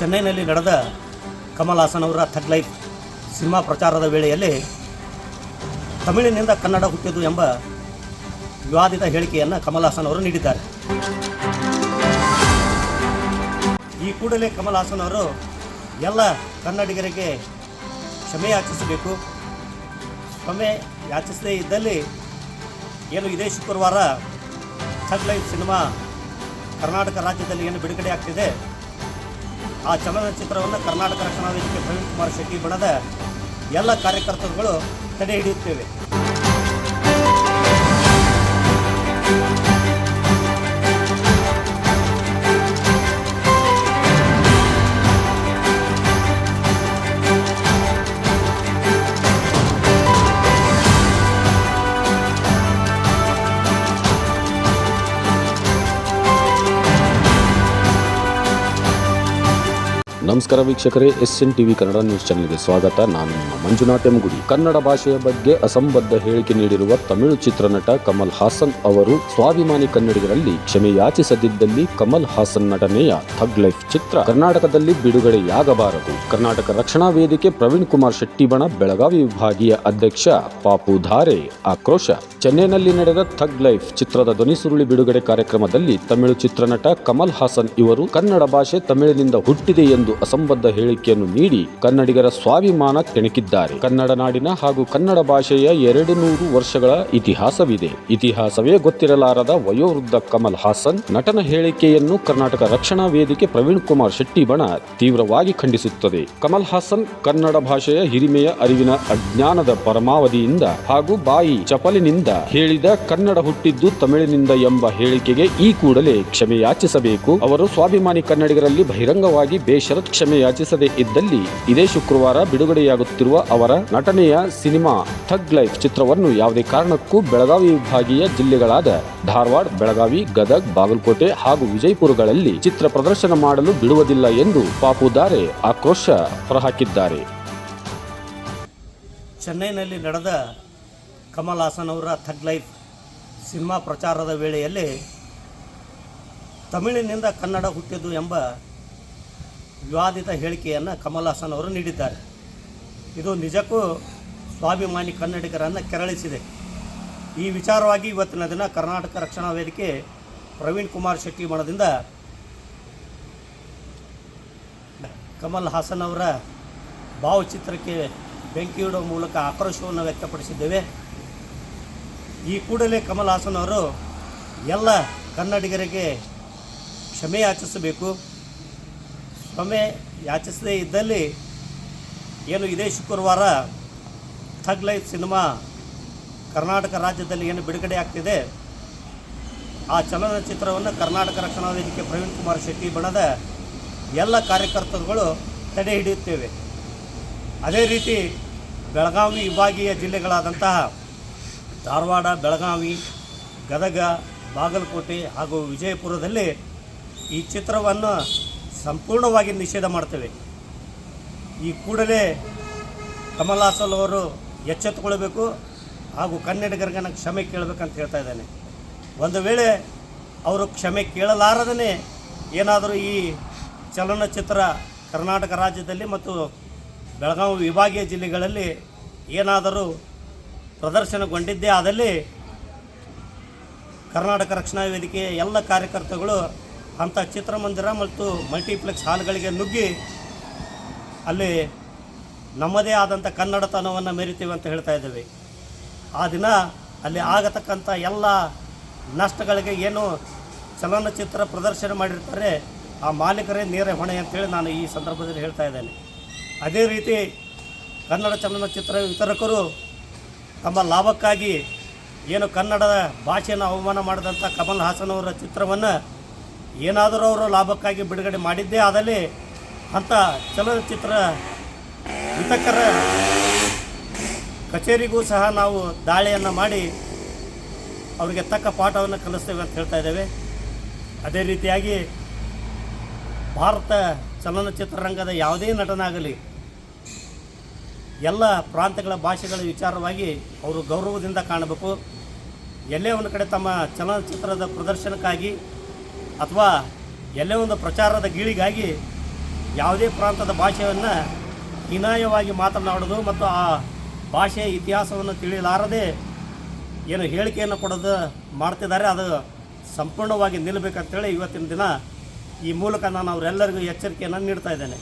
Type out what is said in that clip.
ಚೆನ್ನೈನಲ್ಲಿ ನಡೆದ ಕಮಲ್ ಹಾಸನ್ ಅವರ ಥಗ್ ಲೈಫ್ ಸಿನಿಮಾ ಪ್ರಚಾರದ ವೇಳೆಯಲ್ಲಿ ತಮಿಳಿನಿಂದ ಕನ್ನಡ ಹುಟ್ಟಿದ್ದು ಎಂಬ ವಿವಾದಿತ ಹೇಳಿಕೆಯನ್ನು ಕಮಲ್ ಹಾಸನ್ ಅವರು ನೀಡಿದ್ದಾರೆ. ಈ ಕೂಡಲೇ ಕಮಲ್ ಹಾಸನ್ ಅವರು ಎಲ್ಲ ಕನ್ನಡಿಗರಿಗೆ ಕ್ಷಮೆ ಯಾಚಿಸಬೇಕು. ಕ್ಷಮೆ ಯಾಚಿಸದೇ ಇದ್ದಲ್ಲಿ ಏನು ಇದೇ ಶುಕ್ರವಾರ ಥಗ್ ಲೈಫ್ ಸಿನಿಮಾ ಕರ್ನಾಟಕ ರಾಜ್ಯದಲ್ಲಿ ಏನು ಬಿಡುಗಡೆ ಆಗ್ತಿದೆ ಆ ಚಲನಚಿತ್ರವನ್ನು ಕರ್ನಾಟಕ ರಕ್ಷಣಾ ವೇದಿಕೆ ಪ್ರವೀಣ್ ಕುಮಾರ್ ಶೆಟ್ಟಿ ಬಣದ ಎಲ್ಲ ಕಾರ್ಯಕರ್ತರುಗಳು ತಡೆ ಹಿಡಿಯುತ್ತೇವೆ. ನಮಸ್ಕಾರ ವೀಕ್ಷಕರೇ S N TV Kannada news ಚಾನೆಲ್ಗೆ ಸ್ವಾಗತ. ನಾನು ನಿಮ್ಮ ಮಂಜುನಾಥ್ ಎಂಗುಡಿ ಕನ್ನಡ ಭಾಷೆಯ ಬಗ್ಗೆ ಅಸಂಬದ್ಧ ಹೇಳಿಕೆ ನೀಡಿರುವ ತಮಿಳು ಚಿತ್ರನಟ ಕಮಲ್ ಹಾಸನ್ ಅವರು ಸ್ವಾಭಿಮಾನಿ ಕನ್ನಡಿಗರಲ್ಲಿ ಕ್ಷಮೆ ಯಾಚಿಸದಿದ್ದಲ್ಲಿ ಕಮಲ್ ಹಾಸನ್ ನಟನೆಯ ಥಗ್ ಲೈಫ್ ಚಿತ್ರ ಕರ್ನಾಟಕದಲ್ಲಿ ಬಿಡುಗಡೆಯಾಗಬಾರದು. ಕರ್ನಾಟಕ ರಕ್ಷಣಾ ವೇದಿಕೆ ಪ್ರವೀಣ್ ಕುಮಾರ್ ಶೆಟ್ಟಿಬಣ, ಬೆಳಗಾವಿ ವಿಭಾಗೀಯ ಅಧ್ಯಕ್ಷ ಪಾಪು ಧಾರೆ ಆಕ್ರೋಶ. ಚೆನ್ನೈನಲ್ಲಿ ನಡೆದ ಥಗ್ ಲೈಫ್ ಚಿತ್ರದ ಧ್ವನಿ ಸುರುಳಿ ಬಿಡುಗಡೆ ಕಾರ್ಯಕ್ರಮದಲ್ಲಿ ತಮಿಳು ಚಿತ್ರನಟ ಕಮಲ್ ಹಾಸನ್ ಇವರು ಕನ್ನಡ ಭಾಷೆ ತಮಿಳಿನಿಂದ ಹುಟ್ಟಿದೆ ಎಂದು ಅಸಂಬದ್ಧ ಹೇಳಿಕೆಯನ್ನು ನೀಡಿ ಕನ್ನಡಿಗರ ಸ್ವಾಭಿಮಾನ ಕೆಣಕಿದ್ದಾರೆ. ಕನ್ನಡ ನಾಡಿನ ಹಾಗೂ ಕನ್ನಡ ಭಾಷೆಯ ಎರಡು ನೂರು ವರ್ಷಗಳ ಇತಿಹಾಸವಿದೆ. ಇತಿಹಾಸವೇ ಗೊತ್ತಿರಲಾರದ ವಯೋವೃದ್ಧ ಕಮಲ್ ಹಾಸನ್ ನಟನ ಹೇಳಿಕೆಯನ್ನು ಕರ್ನಾಟಕ ರಕ್ಷಣಾ ವೇದಿಕೆ ಪ್ರವೀಣ್ ಕುಮಾರ್ ಶೆಟ್ಟಿ ಬಣ ತೀವ್ರವಾಗಿ ಖಂಡಿಸುತ್ತದೆ. ಕಮಲ್ ಹಾಸನ್ ಕನ್ನಡ ಭಾಷೆಯ ಹಿರಿಮೆಯ ಅರಿವಿನ ಅಜ್ಞಾನದ ಪರಮಾವಧಿಯಿಂದ ಹಾಗೂ ಬಾಯಿ ಚಪಲಿನಿಂದ ಹೇಳಿದ ಕನ್ನಡ ಹುಟ್ಟಿದ್ದು ತಮಿಳಿನಿಂದ ಎಂಬ ಹೇಳಿಕೆಗೆ ಈ ಕೂಡಲೇ ಕ್ಷಮೆ ಯಾಚಿಸಬೇಕು. ಅವರು ಸ್ವಾಭಿಮಾನಿ ಕನ್ನಡಿಗರಲ್ಲಿ ಬಹಿರಂಗವಾಗಿ ಬೇಷರತ್ ಕ್ಷಮೆ ಯಾಚಿಸದೇ ಇದ್ದಲ್ಲಿ ಇದೇ ಶುಕ್ರವಾರ ಬಿಡುಗಡೆಯಾಗುತ್ತಿರುವ ಅವರ ನಟನೆಯ ಸಿನಿಮಾ ಥಗ್ ಲೈಫ್ ಚಿತ್ರವನ್ನು ಯಾವುದೇ ಕಾರಣಕ್ಕೂ ಬೆಳಗಾವಿ ವಿಭಾಗೀಯ ಜಿಲ್ಲೆಗಳಾದ ಧಾರವಾಡ ಬೆಳಗಾವಿ ಗದಗ್ ಬಾಗಲಕೋಟೆ ಹಾಗೂ ವಿಜಯಪುರಗಳಲ್ಲಿ ಚಿತ್ರ ಪ್ರದರ್ಶನ ಮಾಡಲು ಬಿಡುವುದಿಲ್ಲ ಎಂದು ಪಾಪುದಾರೆ ಆಕ್ರೋಶ ಹೊರಹಾಕಿದ್ದಾರೆ. ಚೆನ್ನೈನಲ್ಲಿ ನಡೆದ ಕಮಲ್ ಹಾಸನ್ ಅವರ ಥಗ್ ಲೈಫ್ ಸಿನಿಮಾ ಪ್ರಚಾರದ ವೇಳೆಯಲ್ಲಿ ತಮಿಳಿನಿಂದ ಕನ್ನಡ ಹುಟ್ಟಿದ್ದು ಎಂಬ ವಿವಾದಿತ ಹೇಳಿಕೆಯನ್ನು ಕಮಲ್ ಹಾಸನ್ ಅವರು ನೀಡಿದ್ದಾರೆ. ಇದು ನಿಜಕ್ಕೂ ಸ್ವಾಭಿಮಾನಿ ಕನ್ನಡಿಗರನ್ನು ಕೆರಳಿಸಿದೆ. ಈ ವಿಚಾರವಾಗಿ ಇವತ್ತಿನ ದಿನ ಕರ್ನಾಟಕ ರಕ್ಷಣಾ ವೇದಿಕೆ ಪ್ರವೀಣ್ ಕುಮಾರ್ ಶೆಟ್ಟಿ ಮಣದಿಂದ ಕಮಲ್ ಹಾಸನ್ ಅವರ ಭಾವಚಿತ್ರಕ್ಕೆ ಬೆಂಕಿ ಇಡುವ ಮೂಲಕ ಆಕ್ರೋಶವನ್ನು ವ್ಯಕ್ತಪಡಿಸಿದ್ದೇವೆ. ಈ ಕೂಡಲೇ ಕಮಲ್ ಹಾಸನ್ ಅವರು ಎಲ್ಲ ಕನ್ನಡಿಗರಿಗೆ ಕ್ಷಮೆ ಯಾಚಿಸಬೇಕು. ಕ್ಷಮೆ ಯಾಚಿಸದೇ ಇದ್ದಲ್ಲಿ ಏನು ಇದೇ ಶುಕ್ರವಾರ ಥಗ್ ಲೈಫ್ ಸಿನಿಮಾ ಕರ್ನಾಟಕ ರಾಜ್ಯದಲ್ಲಿ ಏನು ಬಿಡುಗಡೆ ಆಗ್ತಿದೆ. ಆ ಚಲನಚಿತ್ರವನ್ನು ಕರ್ನಾಟಕ ರಕ್ಷಣಾ ವೇದಿಕೆ ಪ್ರವೀಣ್ ಕುಮಾರ್ ಶೆಟ್ಟಿ ಬಣದ ಎಲ್ಲ ಕಾರ್ಯಕರ್ತರುಗಳು ತಡೆ ಹಿಡಿಯುತ್ತೇವೆ. ಅದೇ ರೀತಿ ಬೆಳಗಾವಿ ವಿಭಾಗೀಯ ಜಿಲ್ಲೆಗಳಾದಂತಹ ಧಾರವಾಡ, ಬೆಳಗಾವಿ, ಗದಗ, ಬಾಗಲಕೋಟೆ ಹಾಗೂ ವಿಜಯಪುರದಲ್ಲಿ ಈ ಚಿತ್ರವನ್ನು ಸಂಪೂರ್ಣವಾಗಿ ನಿಷೇಧ ಮಾಡ್ತೇವೆ. ಈ ಕೂಡಲೇ ಕಮಲ್ ಹಾಸನ್ ಅವರು ಎಚ್ಚೆತ್ತುಕೊಳ್ಬೇಕು ಹಾಗೂ ಕನ್ನಡಿಗರಿಗೆ ನಾನು ಕ್ಷಮೆ ಕೇಳಬೇಕಂತ ಹೇಳ್ತಾ ಇದ್ದೇನೆ. ಒಂದು ವೇಳೆ ಅವರು ಕ್ಷಮೆ ಕೇಳಲಾರದೇ ಏನಾದರೂ ಈ ಚಲನಚಿತ್ರ ಕರ್ನಾಟಕ ರಾಜ್ಯದಲ್ಲಿ ಮತ್ತು ಬೆಳಗಾವಿ ವಿಭಾಗೀಯ ಜಿಲ್ಲೆಗಳಲ್ಲಿ ಏನಾದರೂ ಪ್ರದರ್ಶನಗೊಂಡಿದ್ದೇ. ಆದಲ್ಲಿ ಕರ್ನಾಟಕ ರಕ್ಷಣಾ ವೇದಿಕೆಯ ಎಲ್ಲ ಕಾರ್ಯಕರ್ತರುಗಳು ಅಂಥ ಚಿತ್ರಮಂದಿರ ಮತ್ತು ಮಲ್ಟಿಪ್ಲೆಕ್ಸ್ ಹಾಲ್ಗಳಿಗೆ ನುಗ್ಗಿ ಅಲ್ಲಿ ನಮ್ಮದೇ ಆದಂಥ ಕನ್ನಡತನವನ್ನು ಮೆರಿತೀವಿ ಅಂತ ಹೇಳ್ತಾ ಇದ್ದೇವೆ. ಆ ದಿನ ಅಲ್ಲಿ ಆಗತಕ್ಕಂಥ ಎಲ್ಲ ನಷ್ಟಗಳಿಗೆ ಏನು ಚಲನಚಿತ್ರ ಪ್ರದರ್ಶನ ಮಾಡಿರ್ತಾರೆ, ಆ ಮಾಲೀಕರೇ ನೇರ ಹೊಣೆ ಅಂತೇಳಿ ನಾನು ಈ ಸಂದರ್ಭದಲ್ಲಿ ಹೇಳ್ತಾ ಇದ್ದೇನೆ. ಅದೇ ರೀತಿ ಕನ್ನಡ ಚಲನಚಿತ್ರ ವಿತರಕರು ತಮ್ಮ ಲಾಭಕ್ಕಾಗಿ ಏನು ಕನ್ನಡದ ಭಾಷೆಯನ್ನು ಅವಮಾನ ಮಾಡಿದಂಥ ಕಮಲ್ ಹಾಸನ್ ಅವರ ಚಿತ್ರವನ್ನು ಏನಾದರೂ ಅವರು ಲಾಭಕ್ಕಾಗಿ ಬಿಡುಗಡೆ ಮಾಡಿದ್ದೇ ಆದಲ್ಲಿ ಅಂಥ ಚಲನಚಿತ್ರ ಹಿತಕರ ಕಚೇರಿಗೂ ಸಹ ನಾವು ದಾಳಿಯನ್ನು ಮಾಡಿ ಅವರಿಗೆ ತಕ್ಕ ಪಾಠವನ್ನು ಕಲಿಸ್ತೇವೆ ಅಂತ ಹೇಳ್ತಾ ಇದ್ದೇವೆ. ಅದೇ ರೀತಿಯಾಗಿ ಭಾರತ ಚಲನಚಿತ್ರರಂಗದ ಯಾವುದೇ ನಟನಾಗಲಿ ಎಲ್ಲ ಪ್ರಾಂತ್ಯಗಳ ಭಾಷೆಗಳ ವಿಚಾರವಾಗಿ ಅವರು ಗೌರವದಿಂದ ಕಾಣಬೇಕು. ಎಲ್ಲೇ ಒಂದು ಕಡೆ ತಮ್ಮ ಚಲನಚಿತ್ರದ ಪ್ರದರ್ಶನಕ್ಕಾಗಿ ಅಥವಾ ಎಲ್ಲೇ ಒಂದು ಪ್ರಚಾರದ ಗೀಳಿಗಾಗಿ ಯಾವುದೇ ಪ್ರಾಂತದ ಭಾಷೆಯನ್ನು ಹೀನಾಯವಾಗಿ ಮಾತನಾಡೋದು ಮತ್ತು ಆ ಭಾಷೆಯ ಇತಿಹಾಸವನ್ನು ತಿಳಿಯಲಾರದೆ ಏನು ಹೇಳಿಕೆಯನ್ನು ಕೊಡೋದು ಮಾಡ್ತಿದ್ದಾರೆ, ಅದು ಸಂಪೂರ್ಣವಾಗಿ ನಿಲ್ಲಬೇಕಂತೇಳಿ ಇವತ್ತಿನ ದಿನ ಈ ಮೂಲಕ ನಾನು ಅವರೆಲ್ಲರಿಗೂ ಎಚ್ಚರಿಕೆಯನ್ನು ನೀಡ್ತಾ ಇದ್ದೇನೆ.